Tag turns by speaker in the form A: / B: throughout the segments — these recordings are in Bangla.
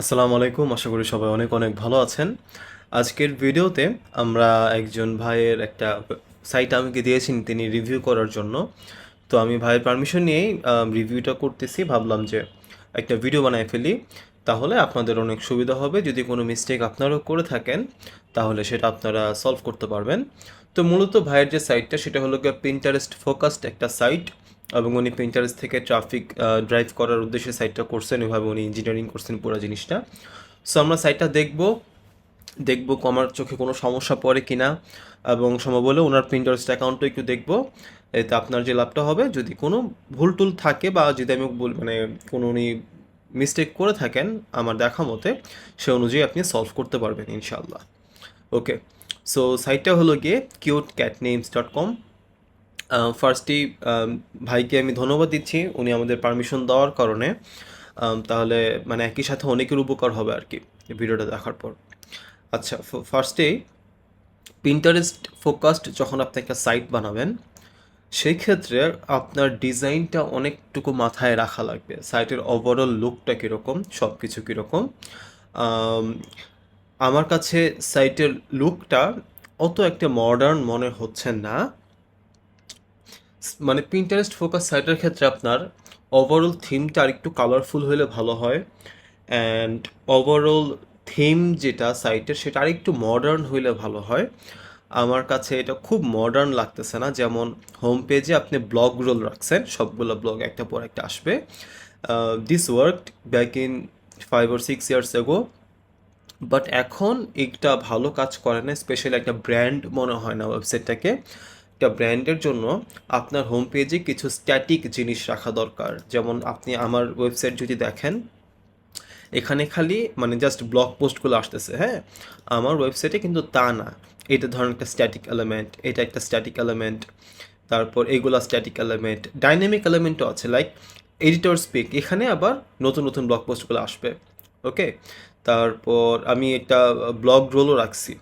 A: আসসালামু আলাইকুম, আশা করি সবাই অনেক অনেক ভালো আছেন। আজকের ভিডিওতে আমরা একজন ভাইয়ের একটা সাইট আমাকে দিয়েছেন তিনি রিভিউ করার জন্য। তো আমি ভাইয়ের পারমিশন নিয়েই রিভিউটা করতেছি, ভাবলাম যে একটা ভিডিও বানায় ফেলি। তাহলে আপনাদের অনেক সুবিধা হবে, যদি কোনো মিস্টেক আপনারাও করে থাকেন, তাহলে সেটা আপনারা সলভ করতে পারবেন। তো মূলত ভাইয়ের যে সাইটটা সেটা হলো গিয়ে পিন্টারেস্ট ফোকাসড একটা সাইট এবং উনি পিন্টারেস্ট থেকে ট্রাফিক ড্রাইভ করার উদ্দেশ্যে সাইটটা করছেন, এভাবে উনি ইঞ্জিনিয়ারিং করছেন পুরো জিনিসটা। সো আমরা সাইটটা দেখব দেখব আমার চোখে কোনো সমস্যা পড়ে কিনা, এবং সম্ভব হলে ওনার পিন্টারেস্ট অ্যাকাউন্টও একটু দেখব, এতে আপনার যে লাভটা হবে, যদি কোনো ভুল টুল থাকে বা যদি আমি বল মানে কোনো উনি মিস্টেক করে থাকেন আমার দেখা মতে, সে অনুযায়ী আপনি সলভ করতে পারবেন ইনশাল্লাহ ওকে সো সাইটটা হলো গিয়ে cute cat names dot com ফার্স্টই ভাইকে আমি ধন্যবাদ দিচ্ছি। উনি আমাদের পারমিশন দেওয়ার কারণে। তাহলে মানে একই সাথে অনেকের উপকার হবে আর কি ভিডিওটা দেখার পর। আচ্ছা ফার্স্টেই পিন্টারেস্ট ফোকাসড যখন আপনি একটা সাইট বানাবেন সেই ক্ষেত্রে আপনার ডিজাইনটা অনেকটুকু মাথায় রাখা লাগবে। সাইটের ওভারঅল লুকটা কীরকম সব কিছু কীরকম আমার কাছে সাইটের লুকটা অত একটা মডার্ন মনে হচ্ছে না। মানে পিন্টারেস্ট ফোকাস সাইটের ক্ষেত্রে আপনার ওভারঅল থিমটা আরেকটু কালারফুল হলে ভালো হয় অ্যান্ড ওভারঅল থিম যেটা সাইটের সেটা আরেকটু মডার্ন হইলে ভালো হয়। আমার কাছে এটা খুব মডার্ন লাগতেছে না, যেমন হোম পেজে আপনি ব্লগ রোল রাখছেন, সবগুলো ব্লগ একটা পর একটা আসবে। This work back in five or six years ago but এখন একটা ভালো কাজ করে না স্পেশালি একটা ব্র্যান্ড মনে হয় না ওয়েবসাইটটাকে একটা ব্র্যান্ডের জন্য আপনার হোম পেজে কিছু স্ট্যাটিক জিনিস রাখা দরকার। যেমন আপনি আমার ওয়েবসাইট যদি দেখেন, এখানে খালি মানে জাস্ট ব্লগ পোস্টগুলো আসতেছে হ্যাঁ? আমার ওয়েবসাইটে কিন্তু তা না। এটা ধরেন একটা স্ট্যাটিক এলিমেন্ট এটা একটা স্ট্যাটিক এলিমেন্ট তারপর এগুলা স্ট্যাটিক এলিমেন্ট ডাইনামিক এলিমেন্টও আছে লাইক এডিটর স্পিক এখানে আবার নতুন নতুন ব্লগ পোস্টগুলো আসবে ওকে তারপর আমি একটা ব্লগ রোলও রাখছি,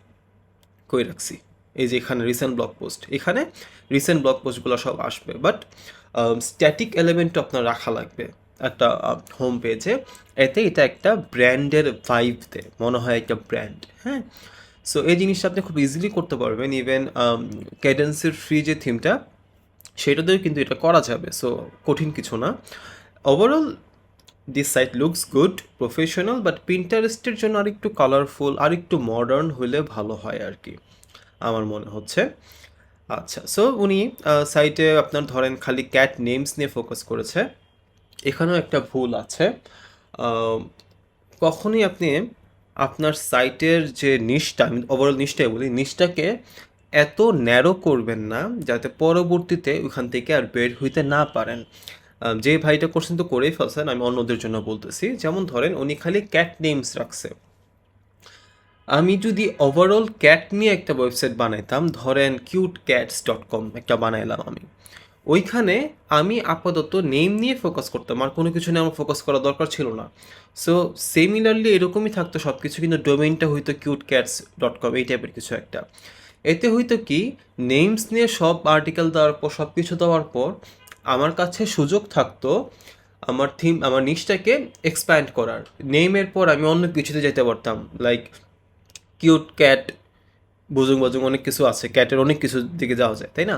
A: কই রাখছি? এই যে এখানে রিসেন্ট ব্লগ পোস্ট এখানে রিসেন্ট ব্লগ পোস্টগুলো সব আসবে বাট স্ট্যাটিক এলিমেন্টও আপনার রাখা লাগবে একটা হোম পেজে এতে এটা একটা ব্র্যান্ডের ভাইব দেয়, মনে হয় একটা ব্র্যান্ড হ্যাঁ? সো এই জিনিসটা আপনি খুব ইজিলি করতে পারবেন ইভেন ক্যাডেন্সের ফ্রি যে থিমটা সেটাতেও কিন্তু এটা করা যাবে সো কঠিন কিছু না। Overall this site looks good professional but পিন্টারেস্টের জন্য আরেকটু কালারফুল আরেকটু মডার্ন হলে ভালো হয় আর কি। আমার মনে হচ্ছে। আচ্ছা সো উনি সাইটে আপনার ধরেন খালি ক্যাট নেমস নিয়ে ফোকাস করেছে। এখানেও একটা ভুল আছে। কখনই আপনি আপনার সাইটের যে নিশটা আমি ওভারঅল নিশটাই বলি নিশটাকে এত ন্যারো করবেন না যাতে পরবর্তীতে ওখান থেকে আর বের হইতে না পারেন। যে ভাইটা করছেন তো করেই ফেলছেন, আমি অন্যদের জন্য বলতেছি। যেমন ধরেন উনি খালি ক্যাট নেমস রাখছে। আমি যদি ওভারঅল ক্যাট নিয়ে একটা ওয়েবসাইট বানাইতাম, ধরেন কিউট ক্যাটস ডট কম একটা বানাইলাম আমি। ওইখানে আমি আপাতত নেম নিয়ে ফোকাস করতাম, আর কোনো কিছু নিয়ে আমার ফোকাস করা দরকার ছিল না। সো সিমিলারলি এরকমই থাকতো সব কিছু কিন্তু ডোমেইনটা হয়তো কিউট ক্যাটস ডট কম এই টাইপের কিছু একটা। এতে হয়তো কি নেমস নিয়ে সব আর্টিকেল দেওয়ার পর সব কিছু দেওয়ার পর, আমার কাছে সুযোগ থাকতো আমার থিম আমার নিচটাকে এক্সপ্যান্ড করার। নেমের পর আমি অন্য কিছুতে যেতে পারতাম লাইক কিউট ক্যাট, বুজুং বাজুং অনেক কিছু আছে, ক্যাটের অনেক কিছু দিকে যাওয়া যায়, তাই না?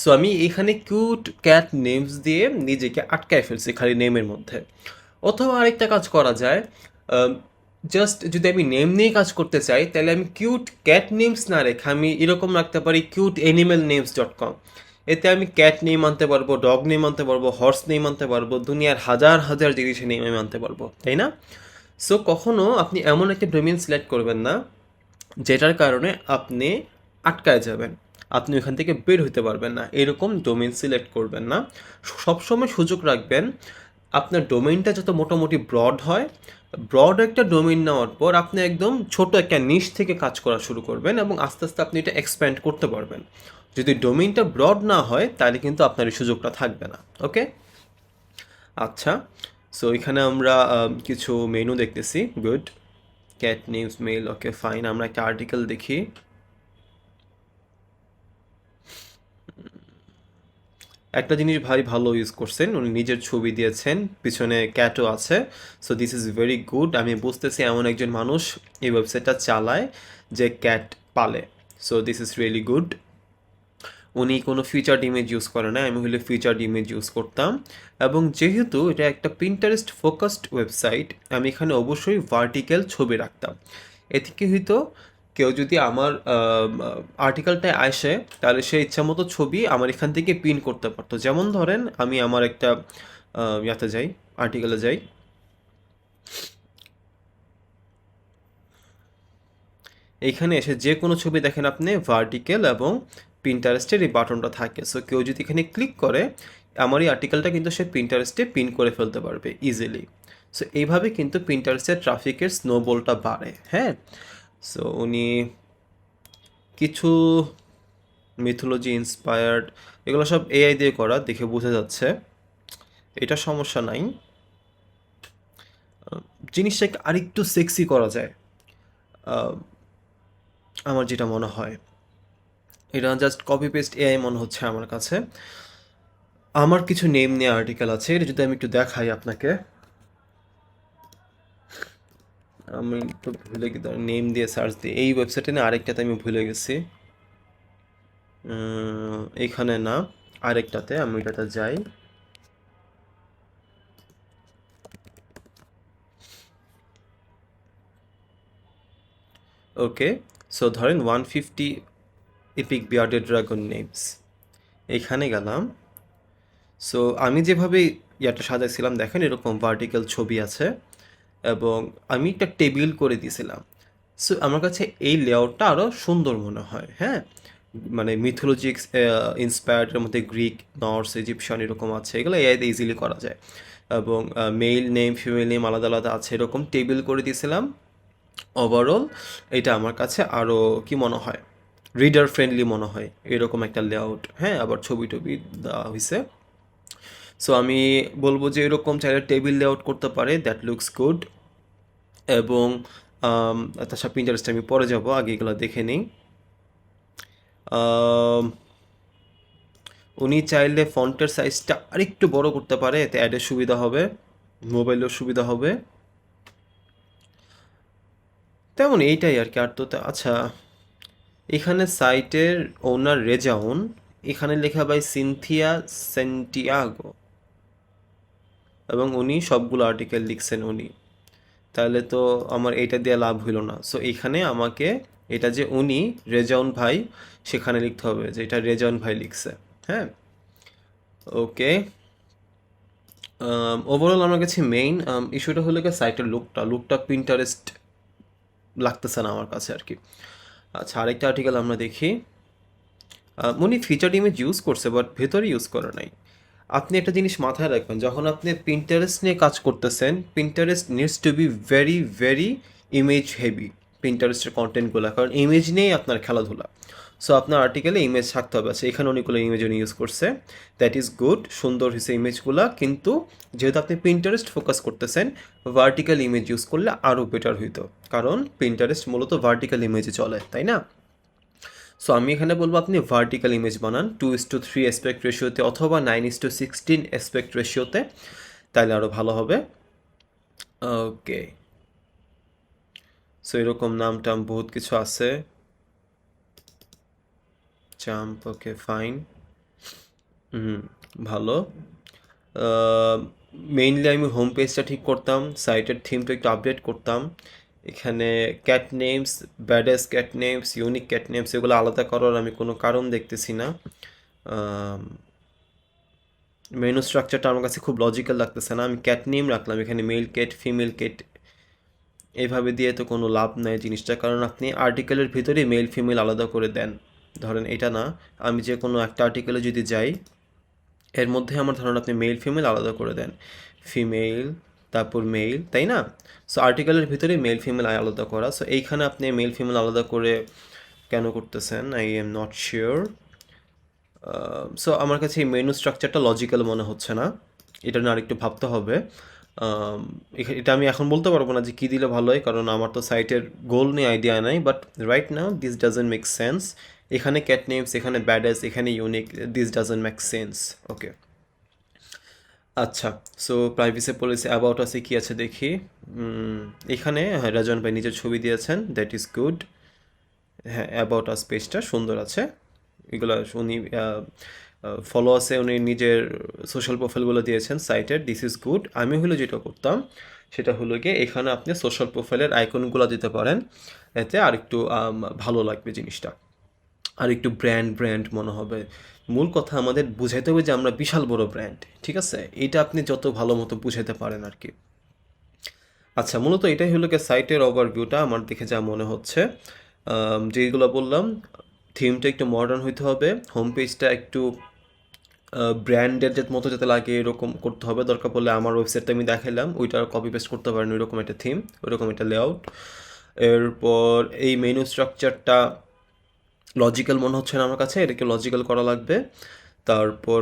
A: সো আমি এখানে কিউট ক্যাট নেমস দিয়ে নিজেকে আটকায় ফেলছি খালি নেমের মধ্যে। অথবা আরেকটা কাজ করা যায় জাস্ট যদি আমি নেম নিয়ে কাজ করতে চাই, তাহলে আমি কিউট ক্যাট নেমস না রেখে আমি এরকম রাখতে পারি cute animal names dot com এতে আমি ক্যাট নেম আনতে পারব, ডগ নেম আনতে পারব হর্স নেম আনতে পারব, দুনিয়ার হাজার হাজার জিনিসের নেম আমি আনতে পারব, তাই না? সো কখনো আপনি এমন একটা ডোমেন সিলেক্ট করবেন না যেটার কারণে আপনি আটকায় যাবেন। আপনি ওখান থেকে বের হতে পারবেন না। এরকম ডোমেন সিলেক্ট করবেন না। সবসময় সুযোগ রাখবেন, আপনার ডোমেইনটা যত মোটামুটি ব্রড হয় ব্রড একটা ডোমেইন নেওয়ার পর আপনি একদম ছোট একটা নিশ থেকে কাজ করা শুরু করবেন এবং আস্তে আস্তে আপনি এটা এক্সপ্যান্ড করতে পারবেন। যদি ডোমেইনটা ব্রড না হয়, তাহলে কিন্তু আপনার এই সুযোগটা থাকবে না। ওকে আচ্ছা সো এখানে আমরা কিছু মেনু দেখতেছি। Good cat news mail okay fine আমরা একটা আর্টিকেল দেখি একটা জিনিস ভাই ভালো ইউজ করছেন, উনি নিজের ছবি দিয়েছেন, পিছনে ক্যাটও আছে so this is very good আমি বুঝতেছি এমন একজন মানুষ এই ওয়েবসাইটটা চালায় যে ক্যাট পালে so this is really good উনি কোনো ফিচার্ড ইমেজ ইউজ করে না আমি হলে ফিচার্ড ইমেজ ইউজ করতাম। এবং যেহেতু এটা একটা প্রিন্টারেস্ট ফোকাসড ওয়েবসাইট আমি এখানে অবশ্যই ভার্টিক্যাল ছবি রাখতাম। এতে কি হইতো কেউ যদি আমার আর্টিকেলটায় আসে, তাহলে সে ইচ্ছা মতো ছবি আমার এখান থেকে পিন করতে পারতো। যেমন ধরেন, আমি আমার একটা ইয়াতে যাই আর্টিকেলে যাই। এইখানে এসে যে কোনো ছবি দেখেন আপনি ভার্টিক্যাল এবং পিন্টারেস্টের এই বাটনটা থাকে। সো কেউ যদি এখানে ক্লিক করে, আমার এই আর্টিকেলটা কিন্তু সে পিন্টারেস্টে পিন করে ফেলতে পারবে ইজিলি সো এইভাবে কিন্তু পিন্টারেস্টের ট্রাফিকের স্নোবলটা বাড়ে হ্যাঁ? সো উনি কিছু মিথোলজি ইন্সপায়ার্ড এগুলো সব এআই দিয়ে করা, দেখে বোঝা যাচ্ছে। এটা সমস্যা নাই। জিনিসটাকে আরেকটু সেক্সি করা যায়। আমার যেটা মনে হয়। এটা জাস্ট কপি পেস্ট এআই মনে হচ্ছে আমার কাছে। আমার কিছু নেম নিয়ে আর্টিকেল আছে, এটা যদি আমি একটু দেখাই আপনাকে। আমি তো ভুলে গেছি নেম দিয়ে সার্চ দিই। এই ওয়েবসাইটে না আরেকটাতে আমি ভুলে গেছি। এখানে না, আরেকটাতে আমি এটাতে যাই। ওকে সো ধরেন one fifty epic bearded dragon names এখানে গেলাম। সো আমি যেভাবে ইয়াটা সাজাইছিলাম, দেখেন এরকম ভার্টিক্যাল ছবি আছে এবং আমি একটা টেবিল করে দিয়েছিলাম। সো আমার কাছে এই লেআউটটা আরও সুন্দর মনে হয় হ্যাঁ? মানে মিথোলজিক্স ইন্সপায়ার্ডের মধ্যে গ্রিক নর্স ইজিপশিয়ান এরকম আছে, এগুলো এআইতে ইজিলি করা যায়। এবং মেল নেম ফিমেল নেম আলাদা আলাদা আছে, এরকম টেবিল করে দিয়েছিলাম। ওভারঅল এটা আমার কাছে আরও কি মনে হয়? রিডার ফ্রেন্ডলি মনে হয়। এরকম একটা লেআউট হ্যাঁ আবার ছবি টবি দেওয়া হয়েছে সো আমি বলব যে এরকম চাইলে টেবিল লেআউট করতে পারে দ্যাট লুকস গুড এবং তাছাড়া পিন্টারেস্টে আমি পরে যাব, আগে এগুলো দেখে নিই। উনি চাইলে ফন্টের সাইজটা আরেকটু বড় করতে পারে, এতে অ্যাডের সুবিধা হবে মোবাইলের সুবিধা হবে। তেমন এইটাই আর কি, আর তো আচ্ছা। এখানে সাইটের ওনার রেজাউন, এখানে লেখা বাই সিনথিয়া সেন্টিয়াগো এবং উনি সবগুলো আর্টিকেল লিখছেন উনি। তাহলে তো আমার এইটা দিয়ে লাভ হইল না। সো এখানে আমাকে এটা যে উনি, রেজাউন ভাই, সেখানে লিখতে হবে যে এটা রেজাউন ভাই লিখছে। হ্যাঁ? ওকে ওভারঅল আমার কাছে মেইন ইস্যুটা হলো কি সাইটের লুকটা লুকটা পিন্টারেস্ট লাগতেছে না আমার কাছে আর কি। আচ্ছা আরেকটা আর্টিকেল আমরা দেখি। মনি ফিচার ইমেজ ইউজ করছে বাট ভেতরে ইউজ করা নাই। আপনি একটা জিনিস মাথায় রাখবেন, যখন আপনি প্রিন্টারেস্ট নিয়ে কাজ করতেছেন Pinterest needs to be very very image heavy প্রিন্টারেস্টের কন্টেন্টগুলো কারণ ইমেজ নিয়েই আপনার খেলাধুলা। সো আপনার আর্টিকেলে ইমেজ থাকতে হবে। আচ্ছা এখানে অনেকগুলো ইমেজ উনি ইউজ করছে। দ্যাট ইজ গুড সুন্দর হয়েছে ইমেজগুলো কিন্তু যেহেতু আপনি পিন্টারেস্ট ফোকাস করতেছেন ভার্টিক্যাল ইমেজ ইউজ করলে আরও বেটার হইতো। কারণ পিন্টারেস্ট মূলত ভার্টিক্যাল ইমেজে চলে, তাই না? সো আমি এখানে বলব, আপনি ভার্টিক্যাল ইমেজ বানান। Two is to three aspect রেশিওতে অথবা nine is to sixteen aspect রেশিওতে তাহলে আরও ভালো হবে। ওকে সো এরকম নাম টাম বহুত কিছু আছে। জাম্প ওকে ফাইন হুম ভালো। মেইনলি আমি হোম পেজটা ঠিক করতাম সাইটের থিমটা একটু আপডেট করতাম। এখানে cat names badass cat names unique cat names এগুলো আলাদা করার আমি কোনো কারণ দেখতেছি না। মেনু স্ট্রাকচারটা আমার কাছে খুব লজিক্যাল লাগতেছে না। আমি ক্যাট নেম রাখলাম, এখানে মেল ক্যাট ফিমেল ক্যাট এইভাবে দিয়ে তো কোনো লাভ নাই জিনিসটা। কারণ আপনি আর্টিকেলের ভিতরে মেল ফিমেল আলাদা করে দেন। ধরেন এটা না আমি যে কোনো একটা আর্টিকেলে যদি যাই এর মধ্যে আমার ধরুন আপনি মেল ফিমেল আলাদা করে দেন। ফিমেল তারপর মেল তাই না? সো আর্টিকেলের ভিতরে মেল ফিমেল আলাদা করা। সো এইখানে আপনি মেল ফিমেল আলাদা করে কেন করতেছেন? I am not sure so আমার কাছে এই মেনু স্ট্রাকচারটা লজিক্যাল মনে হচ্ছে না। এটা নিয়ে আরেকটু ভাবতে হবে। আম, এটা আমি এখন বলতে পারব না যে কী দিলে ভালো হয় কারণ আমার তো সাইটের গোল নিয়ে আইডিয়া নাই but right now this doesn't make sense এখানে ক্যাট নেমস এখানে ব্যাডেস এখানে unique this doesn't make sense okay আচ্ছা সো প্রাইভেসি পলিসি অ্যাবাউট আছে কি আছে দেখি? এখানে হ্যাঁ রাজন ভাই নিজের ছবি দিয়েছেন দ্যাট ইজ গুড হ্যাঁ অ্যাবাউট আস পেজটা সুন্দর আছে। এগুলো উনি ফলো আছে উনি নিজের সোশ্যাল প্রোফাইলগুলো দিয়েছেন সাইটের দিস ইজ গুড আমি হলো যেটা করতাম সেটা হলো গিয়ে এখানে আপনি সোশ্যাল প্রোফাইলের আইকনগুলো দিতে পারেন। এতে আরেকটু আম, ভালো লাগবে জিনিসটা। আর একটু ব্র্যান্ড ব্র্যান্ড মনে হবে। মূল কথা আমাদের বুঝাইতে হবে যে আমরা বিশাল বড় ব্র্যান্ড ঠিক আছে? এটা আপনি যত ভালো মতো বুঝাইতে পারেন আর কি। আচ্ছা মূলত এটাই হলো কি সাইটের ওভারভিউটা আমার দেখে যা মনে হচ্ছে। যেগুলো বললাম থিমটা একটু মডার্ন হইতে হবে। হোম পেজটা একটু ব্র্যান্ডের যে মতো যাতে লাগে, এরকম করতে হবে। দরকার পড়লে আমার ওয়েবসাইটটা আমি দেখাইলাম। ওইটা কপি পেস্ট করতে পারেন। ওইরকম একটা থিম ওইরকম একটা লেআউট এরপর এই মেনু স্ট্রাকচারটা লজিক্যাল মনে হচ্ছে না আমার কাছে, এটাকে লজিক্যাল করা লাগবে। তারপর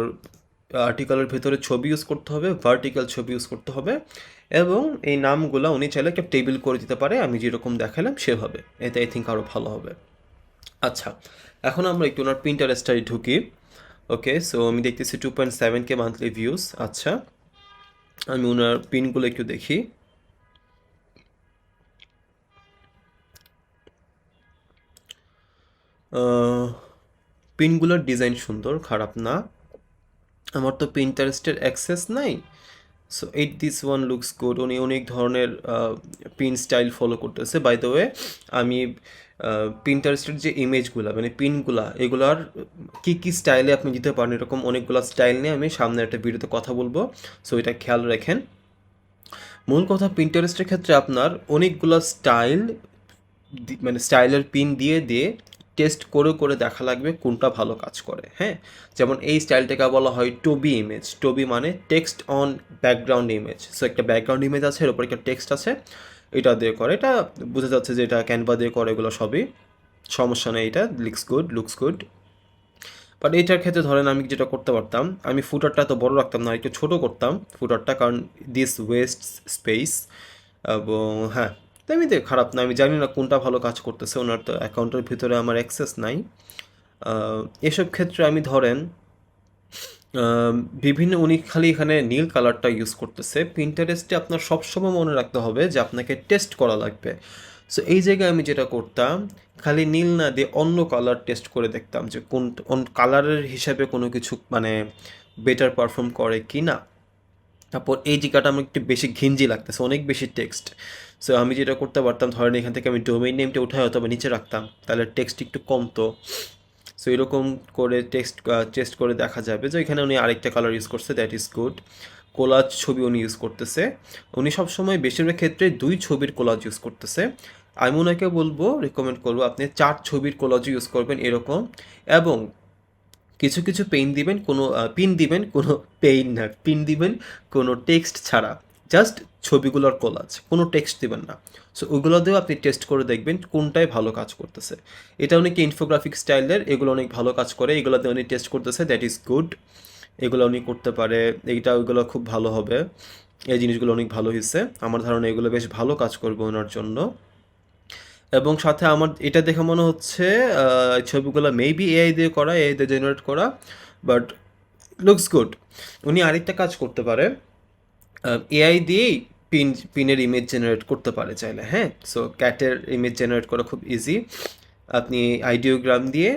A: আর্টিকেলের ভেতরে ছবি ইউজ করতে হবে ভার্টিক্যাল ছবি ইউজ করতে হবে এবং এই নামগুলো উনি চাইলে একটা টেবিল করে দিতে পারে, আমি যেরকম দেখালাম সেভাবে। এতে আই থিঙ্ক আরও ভালো হবে। আচ্ছা এখন আমরা একটু ওনার প্রিন্টারেস্টাই ঢুকি। ওকে সো আমি দেখতেছি two point seven K monthly views আচ্ছা আমি ওনার পিনগুলো একটু দেখি। পিনগুলোর ডিজাইন সুন্দর, খারাপ না। আমার তো পিন্টারেস্টের অ্যাক্সেস নাই। So eight this one looks good উনি অনেক ধরনের পিন স্টাইল ফলো করতেছে। বাই দ্য ওয়ে আমি পিন্টারেস্টের যে ইমেজগুলো মানে পিনগুলা এগুলার কী কী স্টাইলে আপনি দিতে পারেন, এরকম অনেকগুলো স্টাইল নিয়ে আমি সামনে একটা ভিডিওতে কথা বলব। সো এটা খেয়াল রাখেন। মূল কথা পিন্টারেস্টের ক্ষেত্রে আপনার অনেকগুলো স্টাইল মানে স্টাইলের পিন দিয়ে দিয়ে টেস্ট করে করে দেখা লাগবে কোনটা ভালো কাজ করে হ্যাঁ? যেমন এই স্টাইলটাকে বলা হয় টবি ইমেজ টবি মানে text on background image so একটা ব্যাকগ্রাউন্ড ইমেজ আছে, এর উপর একটা টেক্সট আছে, এটা দিয়ে করে। এটা বোঝা যাচ্ছে যে এটা ক্যানভা দিয়ে করে এগুলো সবই। সমস্যা নেই এটা looks good looks good but এইটার ক্ষেত্রে ধরেন আমি যেটা করতে পারতাম, আমি ফুটারটা তো বড় রাখতাম না একটু ছোটো করতাম ফুটারটা কারণ দিস ওয়েস্ট স্পেস এবং হ্যাঁ এমনিতে খারাপ না, আমি জানি না কোনটা ভালো কাজ করতেছে, ওনার তো অ্যাকাউন্টের ভিতরে আমার অ্যাক্সেস নাই। এসব ক্ষেত্রে আমি ধরেন বিভিন্ন উনি খালি এখানে নীল কালারটা ইউজ করতেছে। পিন্টারেস্টে আপনার সবসময় মনে রাখতে হবে যে আপনাকে টেস্ট করা লাগবে। সো এই জায়গায় আমি যেটা করতাম, খালি নীল না দিয়ে অন্য কালার টেস্ট করে দেখতাম যে কোন কালারের হিসাবে কোনো কিছু মানে বেটার পারফর্ম করে কি না তারপর এই জায়গাটা আমার একটু বেশি ঘিঞ্জি লাগতেছে, অনেক বেশি টেক্সট সো আমি যেটা করতে পারতাম, ধরেন এখান থেকে আমি ডোমেইন নেমটা উঠায় অথবা নিচে রাখতাম, তাহলে টেক্সট একটু কমতো। সো এরকম করে টেক্সট টেস্ট করে দেখা যাবে যে এখানে উনি আরেকটা কালার ইউজ করছে দ্যাট ইজ গুড কোলাজ ছবি উনি ইউজ করতেছে। উনি সবসময় বেশিরভাগ ক্ষেত্রে দুই ছবির কোলাজ ইউজ করতেছে। আমি ওনাকে বলব রেকমেন্ড করব, আপনি চার ছবির কোলাজ ইউজ করবেন এরকম। এবং কিছু কিছু পেন দিবেন, কোনো পিন দিবেন, কোনো পেইন না পিন দিবেন, কোনো টেক্সট ছাড়া। জাস্ট ছবিগুলোর কোলাজ কোনো টেক্সট দিবেন না। সো ওইগুলো দিয়েও আপনি টেস্ট করে দেখবেন কোনটাই ভালো কাজ করতেছে। এটা অনেকে ইনফোগ্রাফিক স্টাইলের এগুলো অনেক ভালো কাজ করে এগুলোতে উনি টেস্ট করতেছে দ্যাট ইজ গুড এগুলো উনি করতে পারে, এইটা ওইগুলো খুব ভালো হবে। এই জিনিসগুলো অনেক ভালো হয়েছে আমার ধারণা এগুলো বেশ ভালো কাজ করবে ওনার জন্য। এবং সাথে আমার, এটা দেখে মনে হচ্ছে ছবিগুলো মেবি এআই দিয়ে করা এআই দিয়ে জেনারেট করা বাট লুকস গুড উনি আরেকটা কাজ করতে পারে এআই দিয়েই পিন পিনের ইমেজ জেনারেট করতে পারে চাইলে হ্যাঁ? সো ক্যাটের ইমেজ জেনারেট করা খুব ইজি আপনি আইডিওগ্রাম দিয়ে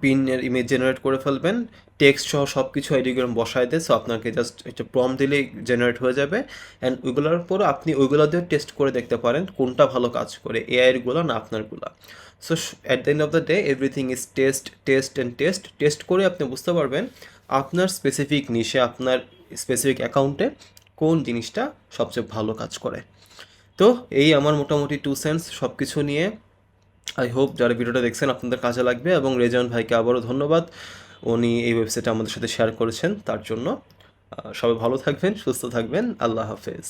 A: পিনের ইমেজ জেনারেট করে ফেলবেন টেক্সট সহ সব কিছু আইডিওগ্রাম বসায় দেয় সো আপনাকে জাস্ট একটা প্রম দিলেই জেনারেট হয়ে যাবে। অ্যান্ড ওইগুলোর পর আপনি ওইগুলো দিয়ে টেস্ট করে দেখতে পারেন কোনটা ভালো কাজ করে এআইয়েরগুলো না আপনারগুলো so at the end of the day everything is test test and test test করে আপনি বুঝতে পারবেন আপনার স্পেসিফিক নিশে আপনার স্পেসিফিক অ্যাকাউন্টে কোন জিনিসটা সবচেয়ে ভালো কাজ করে। তো, এই আমার মোটামুটি টু সেন্স সব কিছু নিয়ে। আই হোপ যারা ভিডিওটা দেখছেন আপনাদের কাজে লাগবে এবং রেজান ভাইকে আবারও ধন্যবাদ। উনি এই ওয়েবসাইটটা আমাদের সাথে শেয়ার করেছেন, তার জন্য সবাই ভালো থাকবেন, সুস্থ থাকবেন, আল্লাহ হাফেজ।